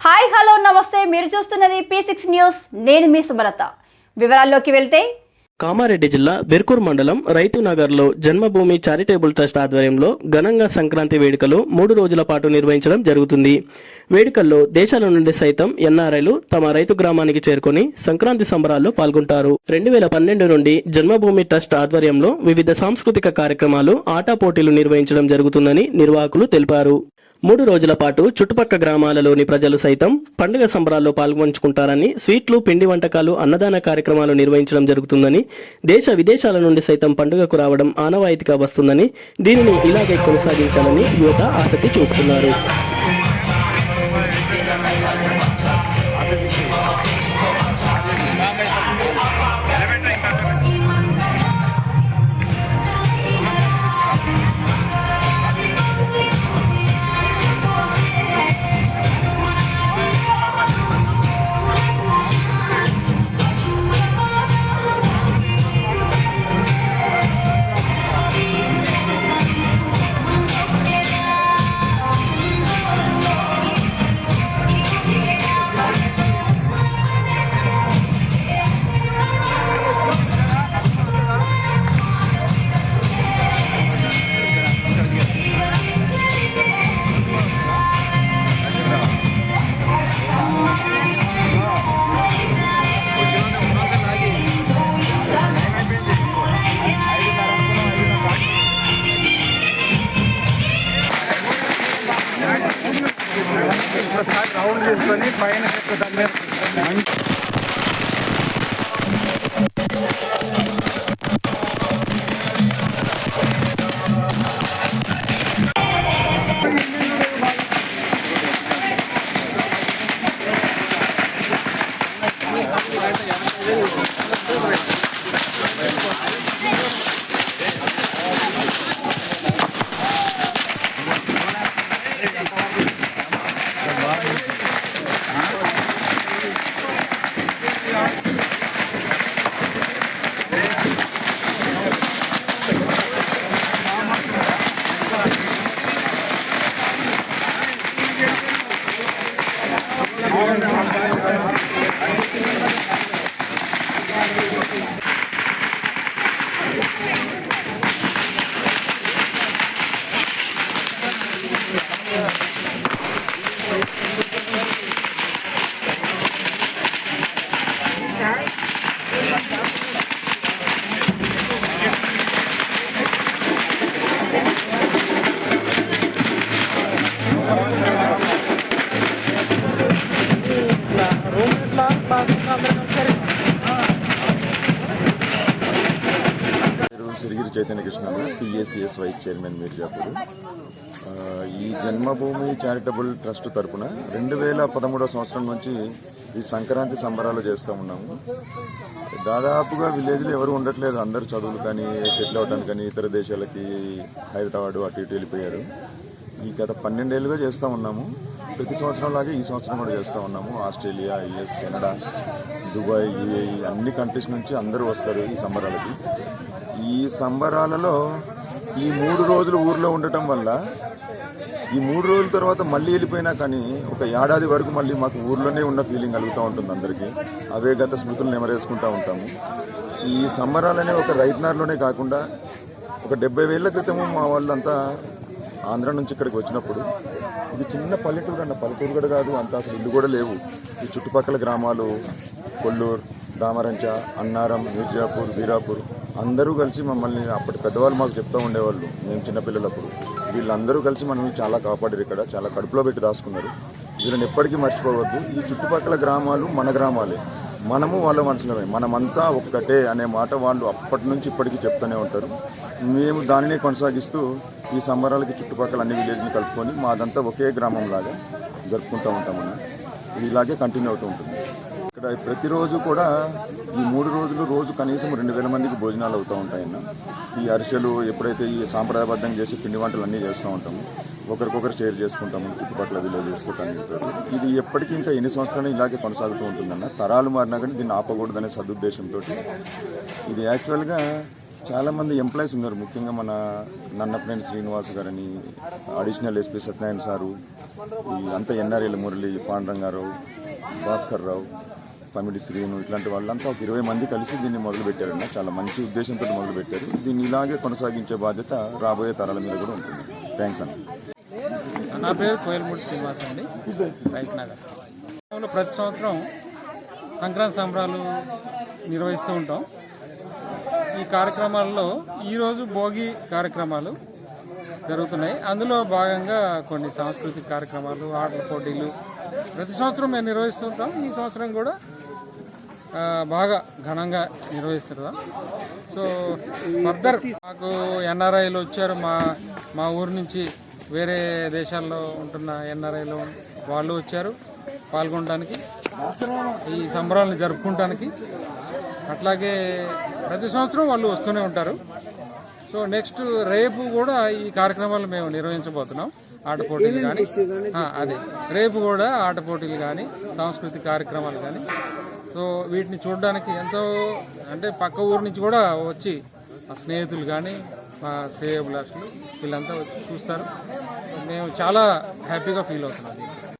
Hi hello నమస్తే. మీరు చూస్తున్నది పీ సిక్స్ న్యూస్ నేను మీ సుమలత. వివరాల్లోకి వెళ్తే కామారెడ్డి జిల్లా బెర్కూర్ మండలం రైతు నగర్లో జన్మభూమి చారిటబుల్ ట్రస్ట్ ఆధ్వర్యంలో ఘనంగా సంక్రాంతి వేడుకలు మూడు రోజుల పాటు నిర్వహించడం జరుగుతుంది. వేడుకల్లో దేశాల నుండి సైతం ఎన్ఆర్ఐలు తమ రైతు గ్రామానికి చేరుకొని సంక్రాంతి సంబరాల్లో పాల్గొంటారు. రెండు వేల పన్నెండు నుండి జన్మభూమి ట్రస్ట్ ఆధ్వర్యంలో వివిధ సాంస్కృతిక కార్యక్రమాలు ఆటా పోటీలు నిర్వహించడం జరుగుతుందని నిర్వాహకులు తెలిపారు. మూడు రోజుల పాటు చుట్టుపక్క గ్రామాలలోని ప్రజలు సైతం పండుగ సంబరాల్లో పాల్గొంచుకుంటారని స్వీట్లు పిండి వంటకాలు అన్నదాన కార్యక్రమాలు నిర్వహించడం జరుగుతుందని దేశ విదేశాల నుండి సైతం పండుగకు రావడం ఆనవాయితీగా వస్తుందని దీనిని ఇలాగే కొనసాగించాలని యువత ఆసక్తి చూపుతున్నారు. రౌండ్ తీసుకొని పైన పెట్టు దాని మీద Sirigiri Chaitanya Krishna PSCS vice chairman Mirzapur చెప్పారు. ఈ జన్మభూమి చారిటబుల్ ట్రస్ట్ తరఫున రెండు వేల పదమూడవ సంవత్సరం నుంచి ఈ సంక్రాంతి సంబరాలు చేస్తూ ఉన్నాము. దాదాపుగా విలేజ్లో ఎవరు ఉండట్లేదు. అందరూ చదువులు కానీ సెటిల్ అవ్వడానికి కానీ ఇతర దేశాలకి హైదరాబాద్ అటు ఇటు వెళ్ళిపోయారు. ఈ గత పన్నెండేళ్ళుగా చేస్తూ ఉన్నాము. ప్రతి సంవత్సరం లాగే ఈ సంవత్సరం కూడా చేస్తూ ఉన్నాము. Australia US Canada Dubai UAE అన్ని కంట్రీస్ నుంచి అందరూ వస్తారు ఈ సంబరాలకి. ఈ సంబరాలలో ఈ మూడు రోజులు ఊర్లో ఉండటం వల్ల ఈ మూడు రోజుల తర్వాత మళ్ళీ వెళ్ళిపోయినా కానీ ఒక ఏడాది వరకు మళ్ళీ మాకు ఊర్లోనే ఉన్న ఫీలింగ్ కలుగుతూ ఉంటుంది అందరికీ. అవే గత స్మృతులు నెమరేసుకుంటూ ఉంటాము. ఈ సంబరాలనే ఒక రైతనార్లోనే కాకుండా ఒక డెబ్బై వేల క్రితము మా వాళ్ళంతా ఆంధ్ర నుంచి ఇక్కడికి వచ్చినప్పుడు ఇది చిన్న పల్లెటూరు అన్న పల్లెటూరు కూడా కాదు అంత అసలు ఇల్లు కూడా లేవు. ఈ చుట్టుపక్కల గ్రామాలు కొల్లూరు దామరంచ అన్నారం మిర్జాపూర్ వీరాపూర్ అందరూ కలిసి మమ్మల్ని అప్పటి పెద్దవాళ్ళు మాకు చెప్తూ ఉండేవాళ్ళు. మేము చిన్నపిల్లలప్పుడు వీళ్ళందరూ కలిసి మనల్ని చాలా కాపాడారు ఇక్కడ. చాలా కడుపులో పెట్టి దాచుకున్నారు. వీళ్ళని ఎప్పటికీ మర్చిపోవద్దు. ఈ చుట్టుపక్కల గ్రామాలు మన గ్రామాలే. మనము వాళ్ళ మనసులమే. మనమంతా ఒక్కటే అనే మాట వాళ్ళు అప్పటి నుంచి ఇప్పటికీ చెప్తూనే ఉంటారు. మేము దానినే కొనసాగిస్తూ ఈ సంబరాలకి చుట్టుపక్కల అన్ని విలేజ్ని కలుపుకొని మాదంతా ఒకే గ్రామం లాగా జరుపుకుంటూ ఉంటామన్న. ఇలాగే కంటిన్యూ అవుతూ ఉంటుంది. ఇక్కడ ప్రతిరోజు కూడా ఈ మూడు రోజులు రోజు కనీసం రెండు వేల మందికి భోజనాలు అవుతూ ఉంటాయన్న ఈ అరిసెలు ఎప్పుడైతే ఈ సాంప్రదాయబద్ధంగా చేసి పిండి వంటలు అన్నీ చేస్తూ ఉంటాము. ఒకరికొకరు షేర్ చేసుకుంటాము చుట్టుపక్కల విలేజెస్తో కనిపిస్తారు ఇది ఎప్పటికీ ఇంకా ఎన్ని సంవత్సరాలు ఇలాగే కొనసాగుతూ ఉంటుందన్న తరాలు మారినా కానీ దీన్ని ఆపకూడదనే సదుద్దేశంతో ఇది యాక్చువల్గా చాలామంది ఎంప్లాయీస్ ఉన్నారు. ముఖ్యంగా మన నన్నపనేని శ్రీనివాస్ గారని అడిషనల్ ఎస్పీ సత్యనారాయణ సారు ఈ అంత ఎన్ఆర్ఎల్ మురళి పాండరంగారావు భాస్కర్ రావు పమిడి శ్రీను ఇట్లాంటి వాళ్ళంతా ఒక ఇరవై మంది కలిసి దీన్ని మొదలుపెట్టారన్న చాలా మంచి ఉద్దేశంతో మొదలుపెట్టారు. దీన్ని ఇలాగే కొనసాగించే బాధ్యత రాబోయే తరాల మీద కూడా ఉంటుంది. థ్యాంక్స్ అన్న. నా పేరు కోయలమూడి శ్రీనివాస్ అండి. రైతు నగర్. ప్రతి సంవత్సరం సంక్రాంతి సంబరాలు నిర్వహిస్తూ ఉంటాం. ఈ కార్యక్రమాల్లో ఈరోజు భోగి కార్యక్రమాలు జరుగుతున్నాయి. అందులో భాగంగా కొన్ని సాంస్కృతిక కార్యక్రమాలు ఆటల పోటీలు ప్రతి సంవత్సరం మేము నిర్వహిస్తుంటాం ఈ సంవత్సరం కూడా బాగా ఘనంగా నిర్వహిస్తున్నాం సో ఫర్దర్ మాకు ఎన్ఆర్ఐలు వచ్చారు. మా మా ఊరు నుంచి వేరే దేశాల్లో ఉంటున్న ఎన్ఆర్ఐలు వాళ్ళు వచ్చారు పాల్గొనడానికి ఈ సంబరాలను జరుపుకోవడానికి అట్లాగే ప్రతి సంవత్సరం వాళ్ళు వస్తూనే ఉంటారు. సో నెక్స్ట్ రేపు కూడా ఈ కార్యక్రమాలు మేము నిర్వహించబోతున్నాం. ఆట పోటీలు కానీ అదే. రేపు కూడా ఆట పోటీలు కానీ సాంస్కృతిక కార్యక్రమాలు కానీ సో వీటిని చూడడానికి ఎంతో అంటే పక్క ఊరు నుంచి కూడా వచ్చి మా స్నేహితులు కానీ మా శ్రేయభిలాషులు వీళ్ళంతా వచ్చి చూస్తారు. మేము చాలా హ్యాపీగా ఫీల్ అవుతున్నాం.